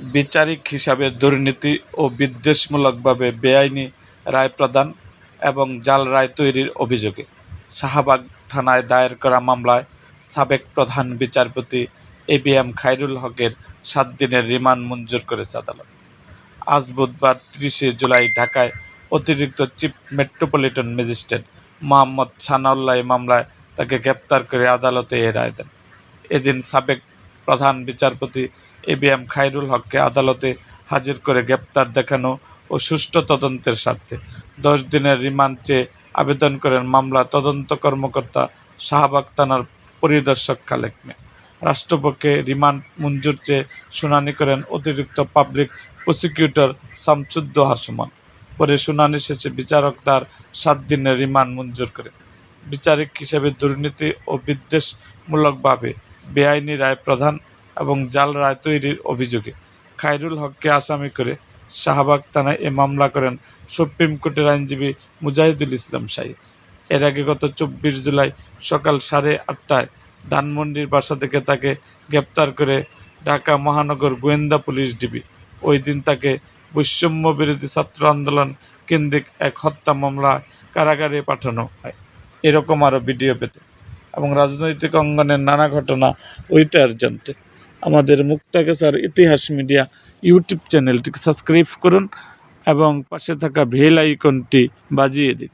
বিচারিক হিসাবে দুর্নীতি ও বিদ্বেষমূলকভাবে বেআইনি রায় প্রদান এবং জাল রায় তৈরির অভিযোগে শাহবাগ থানায় দায়ের করা মামলায় সাবেক প্রধান বিচারপতি এ বি এম খাইরুল হকের সাত দিনের রিমান্ড মঞ্জুর করেছে আদালত। আজ বুধবার ত্রিশে জুলাই ঢাকায় অতিরিক্ত chief metropolitan magistrate Mohammad Sanaullah মামলায় তাকে গ্রেপ্তার করে আদালতে এ রায় দেন। এদিন সাবেক প্রধান বিচারপতি এ বি এম খায়রুল হককে আদালতে হাজির করে গ্রেপ্তার দেখানো ও সুষ্ঠু তদন্তের স্বার্থে দশ দিনের রিমান্ড চেয়ে আবেদন করেন মামলা তদন্ত কর্মকর্তা শাহবাগ থানার পরিদর্শক খালেক মে রাষ্ট্রপক্ষে রিমান্ড মঞ্জুর চেয়ে শুনানি করেন অতিরিক্ত পাবলিক প্রসিকিউটর শামসুদ্দোহা সুমন পরে শুনানি শেষে বিচারক তার সাত দিনের রিমান্ড মঞ্জুর করে বিচারিক হিসেবে দুর্নীতি ও বিদ্বেষমূলকভাবে বেআইনি রায় প্রধান এবং জাল রায় তৈরির অভিযোগে খায়রুল হককে আসামি করে শাহবাগ থানায় এ মামলা করেন সুপ্রিম কোর্টের আইনজীবী মুজাহিদুল ইসলাম শাহী। এর আগে গত চব্বিশ জুলাই সকাল সাড়ে আটটায় ধানমন্ডির বাসা থেকে তাকে গ্রেপ্তার করে ঢাকা মহানগর গোয়েন্দা পুলিশ ডিবি। ওই দিন তাকে বৈষম্য বিরোধী ছাত্র আন্দোলন কেন্দ্রিক এক হত্যা মামলায় কারাগারে পাঠানো হয়। এরকম আরও ভিডিও পেতে এবং রাজনৈতিক অঙ্গনের নানা ঘটনা ওইটার জানতে। আমাদের মুক্তাকেশার ইতিহাস মিডিয়া ইউটিউব চ্যানেলটিকে সাবস্ক্রাইব করুন এবং পাশে থাকা ভেল আইকনটি বাজিয়ে দিন।